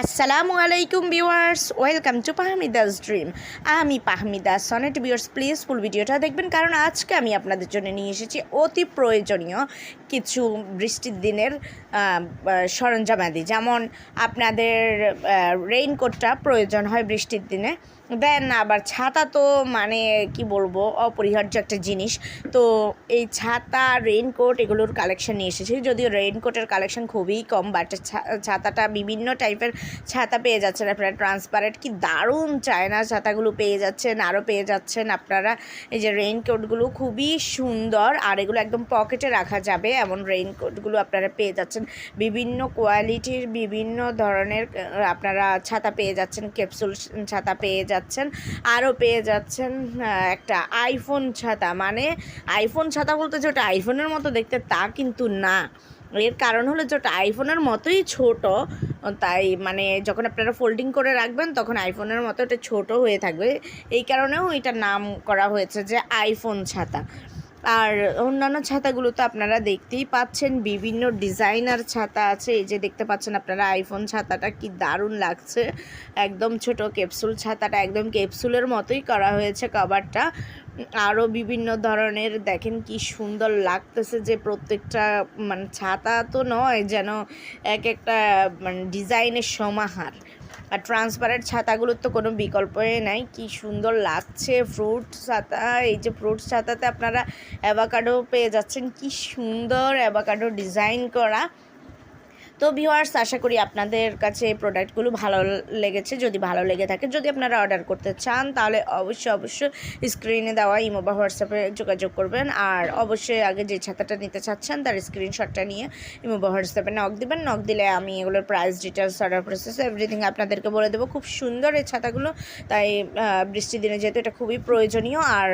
আসসালামু আলাইকুম viewers, welcome to Pahmida's dream. আমি Pahmida Sonet viewers please full ভিডিওটা দেখবেন, কারণ আজকে আমি আপনাদের জন্য নিয়ে এসেছি অতি প্রয়োজনীয় কিছু বৃষ্টির দিনের সরঞ্জামাদি। যেমন আপনাদের রেইনকোটটা প্রয়োজন হয় বৃষ্টির দিনে দেন আবার ছাতা তো মানে কি বলব, অপরিহার্য একটা জিনিস। তো এই ছাতা রেইনকোট এগুলোর কালেকশন নিয়ে এসেছি, যদিও রেইনকোটের কালেকশন খুবই কম বাট ছাতাটা বিভিন্ন টাইপের ছাতা পেয়ে যাচ্ছেন আপনারা। ট্রান্সপারেন্ট কি দারুণ চায়না ছাতাগুলো পেয়ে যাচ্ছেন আরও পেয়ে যাচ্ছেন আপনারা। এই যে রেইনকোটগুলো খুবই সুন্দর, আর এগুলো একদম পকেটে রাখা যাবে এমন রেইনকোটগুলো আপনারা পেয়ে যাচ্ছেন। বিভিন্ন কোয়ালিটির বিভিন্ন ধরনের আপনারা ছাতা পেয়ে যাচ্ছেন ক্যাপসুল ছাতা পেয়ে যাচ্ছেন আরও পেয়ে যাচ্ছেন একটা আইফোন ছাতা। মানে আইফোন ছাতা বলতে যে ওটা আইফোনের মতো দেখতে তা কিন্তু না। এর কারণ হলো যে ওটা আইফোনের মতোই ছোট, তাই মানে যখন আপনারা ফোল্ডিং করে রাখবেন তখন আইফোনের মতো এটা ছোট হয়ে থাকবে। এই কারণেও এটার নাম করা হয়েছে যে আইফোন ছাতা। আর অন্যান্য ছাতাগুলো তো আপনারা দেখতেই পাচ্ছেন, বিভিন্ন ডিজাইনার ছাতা আছে। এই যে দেখতে পাচ্ছেন আপনারা আইফোন ছাতাটা কি দারুণ লাগছে। একদম ছোট ক্যাপসুল ছাতাটা, একদম ক্যাপসুলের মতোই করা হয়েছে কভারটা আরও বিভিন্ন ধরনের দেখেন কি সুন্দর লাগতেছে যে প্রত্যেকটা মানে ছাতা তো নয় যেন এক একটা মানে ডিজাইনের সমাহার। আর ট্রান্সপারেন্ট ছাতাগুলোর তো কোনো বিকল্পই নাই। কি সুন্দর লাগছে ফ্রুট ছাতা। এই যে ফ্রুট ছাতাতে আপনারা অ্যাভাকাডো পেয়ে যাচ্ছেন। কি সুন্দর অ্যাভাকাডো ডিজাইন করা। তো ভিউয়ার্স আশা করি আপনাদের কাছে এই প্রোডাক্টগুলো ভালো লেগেছে। যদি ভালো লেগে থাকে, যদি আপনারা অর্ডার করতে চান, তাহলে অবশ্যই অবশ্যই স্ক্রিনে দেওয়া ইমো বা হোয়াটসঅ্যাপে যোগাযোগ করবেন। আর অবশ্যই আগে যে ছাতাটা নিতে চাচ্ছেন, তার স্ক্রিনশটটা নিয়ে ইমো বা হোয়াটসঅ্যাপে নক দেবেন। নক দিলে আমি এগুলোর price details order process everything আপনাদেরকে বলে দেবো। খুব সুন্দর এই ছাতাগুলো। তাই বৃষ্টির দিনে যেহেতু এটা খুবই প্রয়োজনীয়, আর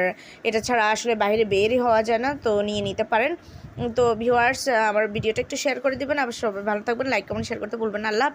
এটা ছাড়া আসলে বাইরে বেরই হওয়া যায় না, তো নিয়ে নিতে পারেন। তো ভিউয়ার্স আমার ভিডিওটা একটু শেয়ার করে দেবেন। আবার সবাই ভালো থাকবেন লাইক কমেন্ট শেয়ার করতে ভুলবেন না। আল্লাহ